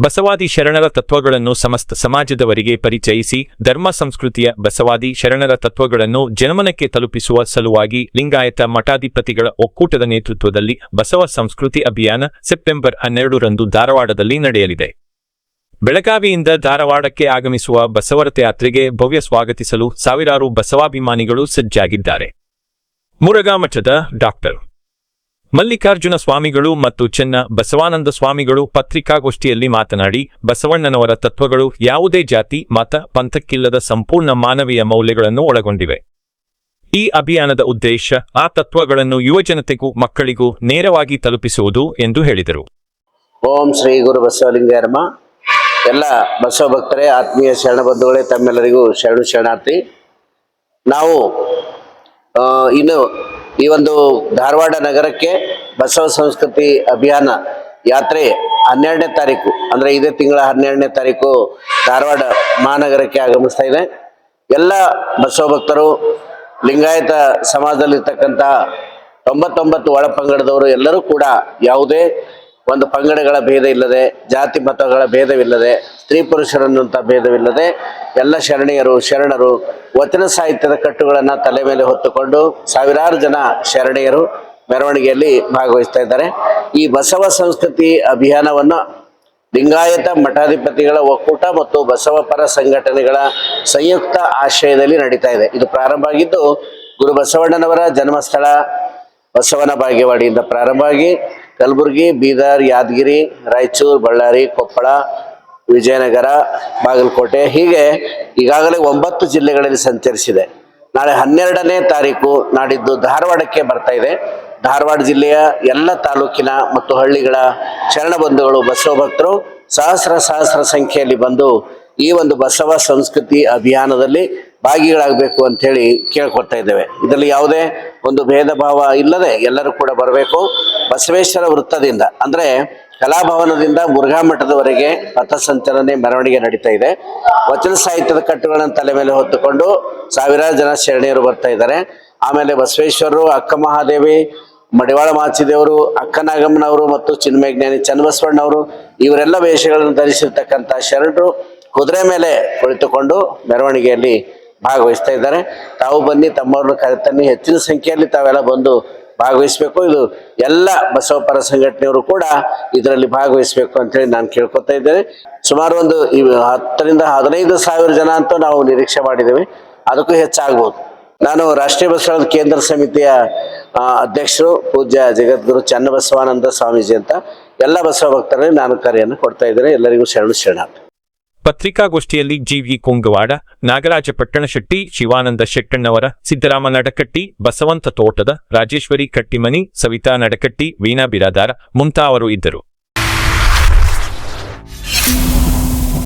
ಬಸವಾದಿ ಶರಣರ ತತ್ವಗಳನ್ನು ಸಮಸ್ತ ಸಮಾಜದವರಿಗೆ ಪರಿಚಯಿಸಿ ಧರ್ಮ ಸಂಸ್ಕೃತಿಯ ಬಸವಾದಿ ಶರಣರ ತತ್ವಗಳನ್ನು ಜನಮನಕ್ಕೆ ತಲುಪಿಸುವ ಸಲುವಾಗಿ ಲಿಂಗಾಯತ ಮಠಾಧಿಪತಿಗಳ ಒಕ್ಕೂಟದ ನೇತೃತ್ವದಲ್ಲಿ ಬಸವ ಸಂಸ್ಕೃತಿ ಅಭಿಯಾನ ಸೆಪ್ಟೆಂಬರ್ ಹನ್ನೆರಡರಂದು ಧಾರವಾಡದಲ್ಲಿ ನಡೆಯಲಿದೆ. ಬೆಳಗಾವಿಯಿಂದ ಧಾರವಾಡಕ್ಕೆ ಆಗಮಿಸುವ ಬಸವರಥ ಯಾತ್ರೆಗೆ ಭವ್ಯ ಸ್ವಾಗತಿಸಲು ಸಾವಿರಾರು ಬಸವಾಭಿಮಾನಿಗಳು ಸಜ್ಜಾಗಿದ್ದಾರೆ. ಮುರಗಾಮಠದ ಡಾಕ್ಟರ್ ಮಲ್ಲಿಕಾರ್ಜುನ ಸ್ವಾಮಿಗಳು ಮತ್ತು ಚೆನ್ನ ಬಸವಾನಂದ ಸ್ವಾಮಿಗಳು ಪತ್ರಿಕಾಗೋಷ್ಠಿಯಲ್ಲಿ ಮಾತನಾಡಿ, ಬಸವಣ್ಣನವರ ತತ್ವಗಳು ಯಾವುದೇ ಜಾತಿ, ಮತ, ಪಂಥಕ್ಕಿಲ್ಲದ ಸಂಪೂರ್ಣ ಮಾನವೀಯ ಮೌಲ್ಯಗಳನ್ನು ಒಳಗೊಂಡಿವೆ. ಈ ಅಭಿಯಾನದ ಉದ್ದೇಶ, ಆ ತತ್ವಗಳನ್ನು ಯುವಜನತೆಗೂ ಮಕ್ಕಳಿಗೂ ನೇರವಾಗಿ ತಲುಪಿಸುವುದು ಎಂದು ಹೇಳಿದರು. ಓಂ ಶ್ರೀ ಗುರು ಬಸವಲಿಂಗಾರಮ್ಮ ಎಲ್ಲ ಬಸವ ಭಕ್ತರೇ, ಆತ್ಮೀಯ ಶರಣಬಂಧುಗಳೇ, ತಮ್ಮೆಲ್ಲರಿಗೂ ಶರಣು ಶರಣಾರ್ಥಿ. ನಾವು ಇನ್ನು ಈ ಒಂದು ಧಾರವಾಡ ನಗರಕ್ಕೆ ಬಸವ ಸಂಸ್ಕೃತಿ ಅಭಿಯಾನ ಯಾತ್ರೆ ಹನ್ನೆರಡನೇ ತಾರೀಕು, ಅಂದರೆ ಇದೇ ತಿಂಗಳ ಹನ್ನೆರಡನೇ ತಾರೀಕು ಧಾರವಾಡ ಮಹಾನಗರಕ್ಕೆ ಆಗಮಿಸ್ತಾ ಇದೆ. ಎಲ್ಲ ಬಸವ ಭಕ್ತರು, ಲಿಂಗಾಯತ ಸಮಾಜದಲ್ಲಿರ್ತಕ್ಕಂಥ ತೊಂಬತ್ತೊಂಬತ್ತು ಒಳ ಪಂಗಡದವರು ಎಲ್ಲರೂ ಕೂಡ ಯಾವುದೇ ಒಂದು ಪಂಗಡಗಳ ಭೇದ ಇಲ್ಲದೆ, ಜಾತಿ ಮತಗಳ ಭೇದವಿಲ್ಲದೆ, ಸ್ತ್ರೀ ಪುರುಷರನ್ನಂಥ ಭೇದವಿಲ್ಲದೆ ಎಲ್ಲ ಶರಣೆಯರು, ಶರಣರು ವಚನ ಸಾಹಿತ್ಯದ ಕಟ್ಟುಗಳನ್ನು ತಲೆ ಮೇಲೆ ಹೊತ್ತುಕೊಂಡು ಸಾವಿರಾರು ಜನ ಶರಣೆಯರು ಮೆರವಣಿಗೆಯಲ್ಲಿ ಭಾಗವಹಿಸ್ತಾ ಇದ್ದಾರೆ. ಈ ಬಸವ ಸಂಸ್ಕೃತಿ ಅಭಿಯಾನವನ್ನು ಲಿಂಗಾಯತ ಮಠಾಧಿಪತಿಗಳ ಒಕ್ಕೂಟ ಮತ್ತು ಬಸವ ಪರ ಸಂಘಟನೆಗಳ ಸಂಯುಕ್ತ ಆಶ್ರಯದಲ್ಲಿ ನಡೀತಾ ಇದೆ. ಇದು ಪ್ರಾರಂಭ ಆಗಿದ್ದು ಗುರು ಬಸವಣ್ಣನವರ ಜನ್ಮಸ್ಥಳ ಬಸವನ ಬಾಗೇವಾಡಿಯಿಂದ ಪ್ರಾರಂಭ ಆಗಿ ಕಲಬುರಗಿ, ಬೀದರ್, ಯಾದಗಿರಿ, ರಾಯಚೂರು, ಬಳ್ಳಾರಿ, ಕೊಪ್ಪಳ, ವಿಜಯನಗರ, ಬಾಗಲಕೋಟೆ ಹೀಗೆ ಈಗಾಗಲೇ ಒಂಬತ್ತು ಜಿಲ್ಲೆಗಳಲ್ಲಿ ಸಂಚರಿಸಿದೆ. ನಾಳೆ ಹನ್ನೆರಡನೇ ತಾರೀಕು ನಾಡಿದ್ದು ಧಾರವಾಡಕ್ಕೆ ಬರ್ತಾ ಇದೆ. ಧಾರವಾಡ ಜಿಲ್ಲೆಯ ಎಲ್ಲ ತಾಲೂಕಿನ ಮತ್ತು ಹಳ್ಳಿಗಳ ಶರಣ ಬಂಧುಗಳು ಬಸವ ಭಕ್ತರು ಸಹಸ್ರ ಸಹಸ್ರ ಸಂಖ್ಯೆಯಲ್ಲಿ ಬಂದು ಈ ಒಂದು ಬಸವ ಸಂಸ್ಕೃತಿ ಅಭಿಯಾನದಲ್ಲಿ ಭಾಗಿಗಳಾಗಬೇಕು ಅಂತ ಹೇಳಿ ಕೇಳ್ಕೊಳ್ತಾ ಇದ್ದೇವೆ. ಇದರಲ್ಲಿ ಯಾವುದೇ ಒಂದು ಭೇದ ಭಾವ ಇಲ್ಲದೆ ಎಲ್ಲರೂ ಕೂಡ ಬರಬೇಕು. ಬಸವೇಶ್ವರ ವೃತ್ತದಿಂದ, ಅಂದ್ರೆ ಕಲಾಭವನದಿಂದ ಮುರುಘಾ ಮಠದವರೆಗೆ ಪಥಸಂಚಲನೆ ಮೆರವಣಿಗೆ ನಡೀತಾ ಇದೆ. ವಚನ ಸಾಹಿತ್ಯದ ಕಟ್ಟುಗಳನ್ನು ತಲೆ ಮೇಲೆ ಹೊತ್ತುಕೊಂಡು ಸಾವಿರಾರು ಜನ ಶರಣೆಯರು ಬರ್ತಾ ಇದ್ದಾರೆ. ಆಮೇಲೆ ಬಸವೇಶ್ವರರು, ಅಕ್ಕ ಮಹಾದೇವಿ, ಮಡಿವಾಳ ಮಾಚಿದೇವರು ಅಕ್ಕನಾಗಮ್ಮನವರು ಮತ್ತು ಚಿನ್ಮಯಜ್ಞಾನಿ ಚನ್ನಬಸವಣ್ಣವರು, ಇವರೆಲ್ಲ ವೇಷಗಳನ್ನು ಧರಿಸಿರ್ತಕ್ಕಂಥ ಶರಣರು ಕುದುರೆ ಮೇಲೆ ಕುಳಿತುಕೊಂಡು ಮೆರವಣಿಗೆಯಲ್ಲಿ ಭಾಗವಹಿಸ್ತಾ ಇದ್ದಾರೆ ತಾವು ಬನ್ನಿ, ತಮ್ಮವ್ರನ್ನ ಕರೆತನ್ನಿ. ಹೆಚ್ಚಿನ ಸಂಖ್ಯೆಯಲ್ಲಿ ತಾವೆಲ್ಲ ಬಂದು ಭಾಗವಹಿಸಬೇಕು. ಇದು ಎಲ್ಲ ಬಸವಪರ ಸಂಘಟನೆಯವರು ಕೂಡ ಇದರಲ್ಲಿ ಭಾಗವಹಿಸಬೇಕು ಅಂತೇಳಿ ನಾನು ಕೇಳ್ಕೊತಾ ಇದ್ದೇನೆ. ಸುಮಾರು ಒಂದು ಹತ್ತರಿಂದ ಹದಿನೈದು ಸಾವಿರ ಜನ ಅಂತೂ ನಾವು ನಿರೀಕ್ಷೆ ಮಾಡಿದ್ದೇವೆ. ಅದಕ್ಕೂ ಹೆಚ್ಚಾಗ್ಬೋದು. ನಾನು ರಾಷ್ಟ್ರೀಯ ಬಸವಣ್ಣ ಕೇಂದ್ರ ಸಮಿತಿಯ ಅಧ್ಯಕ್ಷರು, ಪೂಜ್ಯ ಜಗದ್ಗುರು ಚನ್ನಬಸವಾನಂದ ಸ್ವಾಮೀಜಿ ಅಂತ ಎಲ್ಲ ಬಸವ ಭಕ್ತರಲ್ಲಿ ನಾನು ಕರೆಯನ್ನು ಕೊಡ್ತಾ ಇದ್ದೇನೆ. ಎಲ್ಲರಿಗೂ ಶರಣು ಶರಣಾರ್ಥಿ. ಪತ್ರಿಕಾಗೋಷ್ಠಿಯಲ್ಲಿ ಜಿವಿ ಕುಂಗವಾಡ, ನಾಗರಾಜ ಪಟ್ಟಣಶೆಟ್ಟಿ ಶಿವಾನಂದ ಶೆಟ್ಟಣ್ಣವರ, ಸಿದ್ದರಾಮ ನಡಕಟ್ಟಿ, ಬಸವಂತ ತೋಟದ, ರಾಜೇಶ್ವರಿ ಕಟ್ಟಿಮನಿ, ಸವಿತಾ ನಡಕಟ್ಟಿ, ವೀಣಾ ಬಿರಾದಾರ ಮುಂತಾವರು ಇದ್ದರು.